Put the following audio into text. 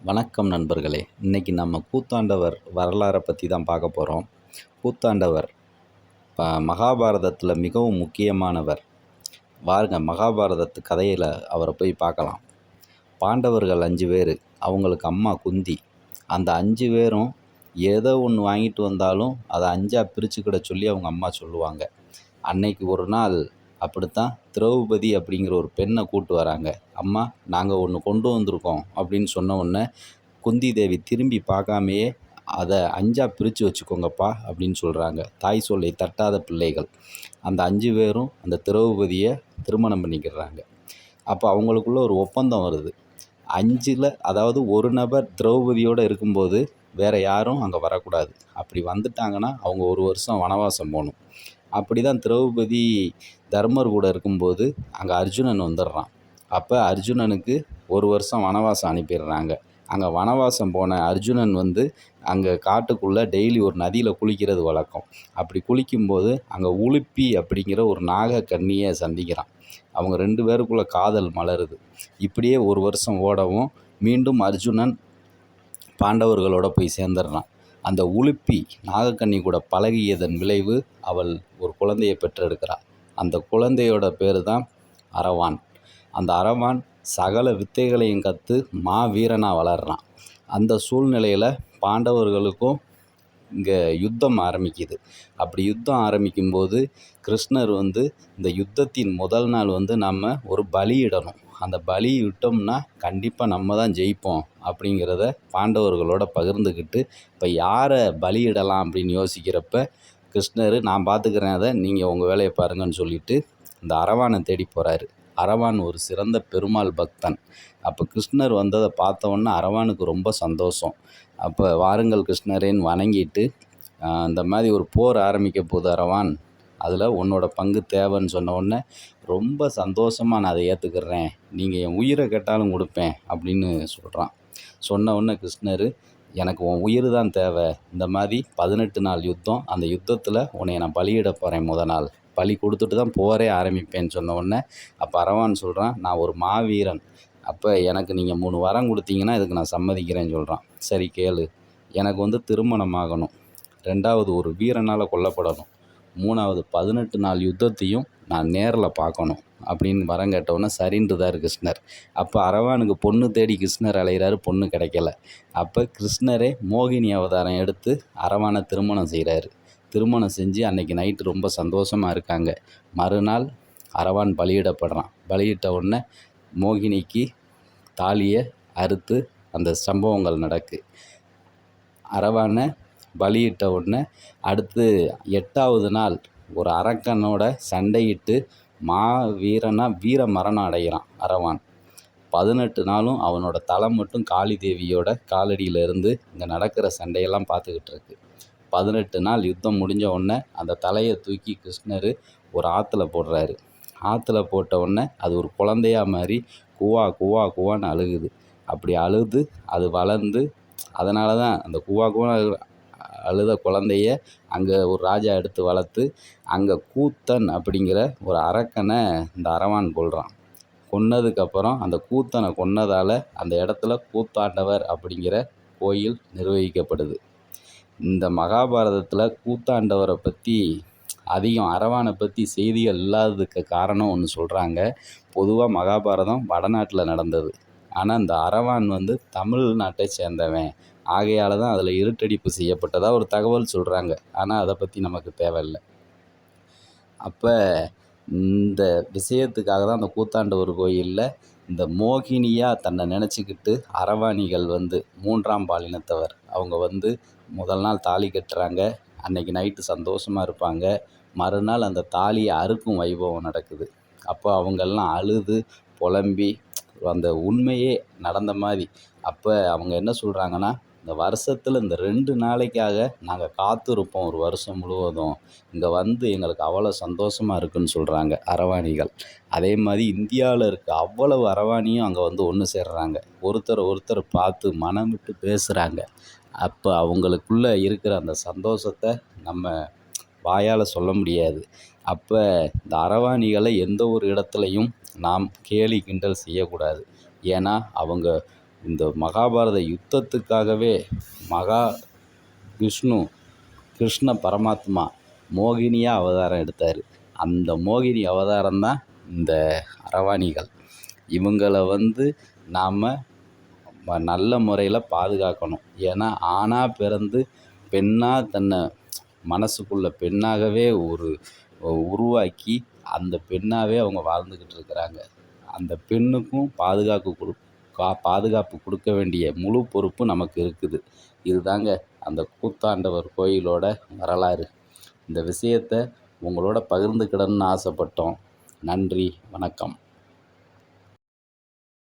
வணக்கம் நண்பர்களே. இன்றைக்கி நம்ம கூத்தாண்டவர் வரலாறை பற்றி தான் பார்க்க போகிறோம் கூத்தாண்டவர் இப்போ மகாபாரதத்தில் மிகவும் முக்கியமானவர். வாருங்க மகாபாரதத்து கதையில் அவரை போய் பார்க்கலாம். பாண்டவர்கள் அஞ்சு பேர் அவங்களுக்கு அம்மா குந்தி. அந்த அஞ்சு பேரும் ஏதோ ஒன்று வாங்கிட்டு வந்தாலும் அதை அஞ்சாக பிரிச்சுக்கிட சொல்லி அவங்க அம்மா சொல்லுவாங்க. அன்னைக்கு ஒரு நாள் அப்படித்தான் திரௌபதி அப்படிங்கிற ஒரு பெண்ணை கூட்டு வராங்க. அம்மா நாங்கள் ஒன்று கொண்டு வந்திருக்கோம் அப்படின்னு சொன்ன உடனே குந்தி தேவி திரும்பி பார்க்காமையே அதை அஞ்சாக பிரித்து வச்சுக்கோங்கப்பா அப்படின்னு சொல்கிறாங்க தாய் சொல்லை தட்டாத பிள்ளைகள். அந்த அஞ்சு பேரும் அந்த திரௌபதியை திருமணம் பண்ணிக்கிறாங்க. அப்போ அவங்களுக்குள்ள ஒரு ஒப்பந்தம் வருது. அஞ்சில் அதாவது ஒரு நபர் திரௌபதியோடு இருக்கும்போது வேறு யாரும் அங்கே வரக்கூடாது. அப்படி வந்துட்டாங்கன்னா அவங்க ஒரு வருஷம் வனவாசம் போகணும். அப்படி தான் திரௌபதி தர்மர் கூட இருக்கும்போது அங்கே அர்ஜுனன் வந்துடுறான். அப்போ அர்ஜுனனுக்கு ஒரு வருஷம் வனவாசம் அனுப்பிடுறாங்க. அங்கே வனவாசம் போன அர்ஜுனன் வந்து அங்கே காட்டுக்குள்ளே டெய்லி ஒரு நதியில் குளிக்கிறது வழக்கம். அப்படி குளிக்கும்போது அங்கே உலுப்பி அப்படிங்கிற ஒரு நாக கண்ணியை சந்திக்கிறான். அவங்க ரெண்டு பேருக்குள்ளே காதல் மலருது. இப்படியே ஒரு வருஷம் ஓடவும் மீண்டும் அர்ஜுனன் பாண்டவர்களோட போய் சேர்ந்துடுறான். அந்த உலுப்பி நாகக்கன்னி கூட பழகியதன் விளைவு அவள் ஒரு குழந்தையை பெற்றெடுக்கிறாள். அந்த குழந்தையோட பேர் தான் அரவான். அந்த அரவான் சகல வித்தைகளையும் கற்று மாவீரனாக வளர்றான். அந்த சூழ்நிலையில் பாண்டவர்களுக்கும் இங்கே யுத்தம் ஆரம்பிக்குது. அப்படி யுத்தம் ஆரம்பிக்கும்போது கிருஷ்ணர் வந்து இந்த யுத்தத்தின் முதல் நாள் வந்து நம்ம ஒரு பலியிடணும். அந்த பலி விட்டோம்னா கண்டிப்பாக நம்ம தான் ஜெயிப்போம் அப்படிங்கிறத பாண்டவர்களோட பகிர்ந்துக்கிட்டு இப்போ யாரை பலியிடலாம் அப்படின்னு யோசிக்கிறப்ப கிருஷ்ணர் நான் பார்த்துக்கிறேன் அதை நீங்கள் உங்கள் வேலையை பாருங்கன்னு சொல்லிட்டு இந்த அரவானை தேடி போகிறாரு அரவான் ஒரு சிறந்த பெருமாள் பக்தன். அப்போ கிருஷ்ணர் வந்ததை பார்த்தவொன்னே அரவானுக்கு ரொம்ப சந்தோஷம். அப்போ வாருங்கள் கிருஷ்ணரேன்னு வணங்கிட்டு இந்த மாதிரி ஒரு போர் ஆரம்பிக்க போகுது அரவான். அதில் உன்னோட பங்கு தேவைன்னு சொன்ன உடனே ரொம்ப சந்தோஷமாக நான் அதை ஏற்றுக்கிறேன் நீங்கள் என் உயிரை கேட்டாலும் கொடுப்பேன் அப்படின்னு சொல்கிறான் சொன்ன உடனே கிருஷ்ணர் எனக்கு உன் உயிர் தான் தேவை. இந்த மாதிரி பதினெட்டு நாள் யுத்தம் அந்த யுத்தத்தில் உன்னை நான் பலியிட போகிறேன் முத நாள். பலி கொடுத்துட்டு தான் போரே ஆரம்பிப்பேன்னு சொன்ன உடனே அப்போ அரவான் சொல்கிறான் நான் ஒரு மாவீரன். அப்போ எனக்கு நீங்கள் மூணு வரம் கொடுத்தீங்கன்னா இதுக்கு நான் சம்மதிக்கிறேன்னு சொல்கிறான் சரி கேளு. எனக்கு வந்து திருமணம் ஆகணும். ரெண்டாவது ஒரு வீரனால் கொல்லப்படணும். மூணாவது பதினெட்டு நாள் யுத்தத்தையும் நான் நேரில் பார்க்கணும் அப்படின்னு வரம் கேட்டவுடனே சரின்றதார் கிருஷ்ணர். அப்போ அரவானுக்கு பொண்ணு தேடி கிருஷ்ணர் அலைகிறாரு பொண்ணு கிடைக்கல. அப்போ கிருஷ்ணரே மோகினி அவதாரம் எடுத்து அரவானை திருமணம் செய்கிறாரு திருமணம் செஞ்சு அன்னைக்கு நைட்டு ரொம்ப சந்தோஷமாக இருக்காங்க. மறுநாள் அரவான் பலியிடப்படுறான். பலியிட்ட உடனே மோகினிக்கு தாலியை அறுத்து அந்த சம்பவங்கள் நடக்கு. அரவானை பலியிட்ட உடனே அடுத்து எட்டாவது நாள் ஒரு அரக்கனோட சண்டையிட்டு மா வீரனாக வீர மரணம் அடைகிறான் அரவான். பதினெட்டு நாளும் அவனோட தலை மட்டும் காளி தேவியோட காலடியில் இருந்து இங்கே நடக்கிற சண்டையெல்லாம் பார்த்துக்கிட்டு இருக்கு. பதினெட்டு நாள் யுத்தம் முடிஞ்ச உடனே அந்த தலையை தூக்கி கிருஷ்ணர் ஒரு ஆற்றுல போடுறாரு. ஆற்றுல போட்ட உடனே அது ஒரு குழந்தையா மாதிரி குவா குவா குவான்னு அழுகுது. அப்படி அழுது அது வளர்ந்து அதனால தான் அந்த குவா குவா அழுத குழந்தைய அங்கே ஒரு ராஜா எடுத்து வளர்த்து அங்கே கூத்தன் அப்படிங்கிற ஒரு அரக்கனை இந்த அரவான் கொள்கிறான் கொன்னதுக்கப்புறம் அந்த கூத்தனை கொன்னதால் அந்த இடத்துல கூத்தாண்டவர் அப்படிங்கிற கோயில் நிர்வகிக்கப்படுது. இந்த மகாபாரதத்தில் கூத்தாண்டவரை பற்றி அதிகம் அரவானை பற்றி செய்திகள் இல்லாததுக்கு காரணம் ஒன்று சொல்கிறாங்க பொதுவாக மகாபாரதம் வடநாட்டில் நடந்தது. ஆனால் இந்த அரவான் வந்து தமிழ்நாட்டை சேர்ந்தவன். ஆகையால் தான் அதில் இருட்டடிப்பு செய்யப்பட்டதாக ஒரு தகவல் சொல்கிறாங்க ஆனால் அதை பற்றி நமக்கு தேவையில்லை. அப்போ இந்த விஷயத்துக்காக தான் அந்த கூத்தாண்டவர் கோயிலில் இந்த மோகினியாக தன்னை நினச்சிக்கிட்டு அரவாணிகள் வந்து மூன்றாம் பாலினத்தவர். அவங்க வந்து முதல் நாள் தாலி கட்டுறாங்க. அன்னைக்கு நைட்டு சந்தோஷமாக இருப்பாங்க. மறுநாள் அந்த தாலியை அறுக்கும் வைபவம் நடக்குது. அப்போ அவங்கெல்லாம் அழுது புலம்பி அந்த உண்மையே நடந்த மாதிரி. அப்போ அவங்க என்ன சொல்கிறாங்கன்னா இந்த வருஷத்தில் இந்த ரெண்டு நாளைக்காக நாங்கள் காத்திருப்போம் ஒரு வருஷம் முழுவதும். இங்கே வந்து எங்களுக்கு அவ்வளோ சந்தோஷமாக இருக்குன்னு சொல்கிறாங்க அரவாணிகள். அதே மாதிரி இந்தியாவில் இருக்க அவ்வளவு அரவாணியும் அங்கே வந்து ஒன்று சேர்றாங்க. ஒருத்தர் ஒருத்தர் பார்த்து மனம் விட்டு பேசுகிறாங்க அப்போ அவங்களுக்குள்ளே இருக்கிற அந்த சந்தோஷத்தை நம்ம வாயால் சொல்ல முடியாது. அப்போ இந்த அரவாணிகளை எந்த ஒரு இடத்துலையும் நாம் கேலி கிண்டல் செய்யக்கூடாது. ஏன்னா அவங்க இந்த மகாபாரத யுத்தத்துக்காகவே மகா விஷ்ணு கிருஷ்ண பரமாத்மா மோகினியாக அவதாரம் எடுத்தார். அந்த மோகினி அவதாரம் தான் இந்த அரவாணிகள். இவங்களை வந்து நாம் நல்ல முறையில் பாதுகாக்கணும். ஏன்னா ஆணாக பிறந்து பெண்ணாக தன்னை மனசுக்குள்ளே பெண்ணாகவே ஒரு உருவாக்கி அந்த பெண்ணாகவே அவங்க வாழ்ந்துக்கிட்டு இருக்கிறாங்க. அந்த பெண்ணுக்கும் பாதுகாப்பு கொடு கா பாதுகாப்பு கொடுக்க வேண்டிய முழு பொறுப்பு நமக்கு இருக்குது. இதுதாங்க அந்த கூத்தாண்டவர் கோயிலோட வரலாறு. இந்த விஷயத்த உங்களோட பகிர்ந்துக்கிடணும்னு ஆசைப்பட்டோம். நன்றி வணக்கம்.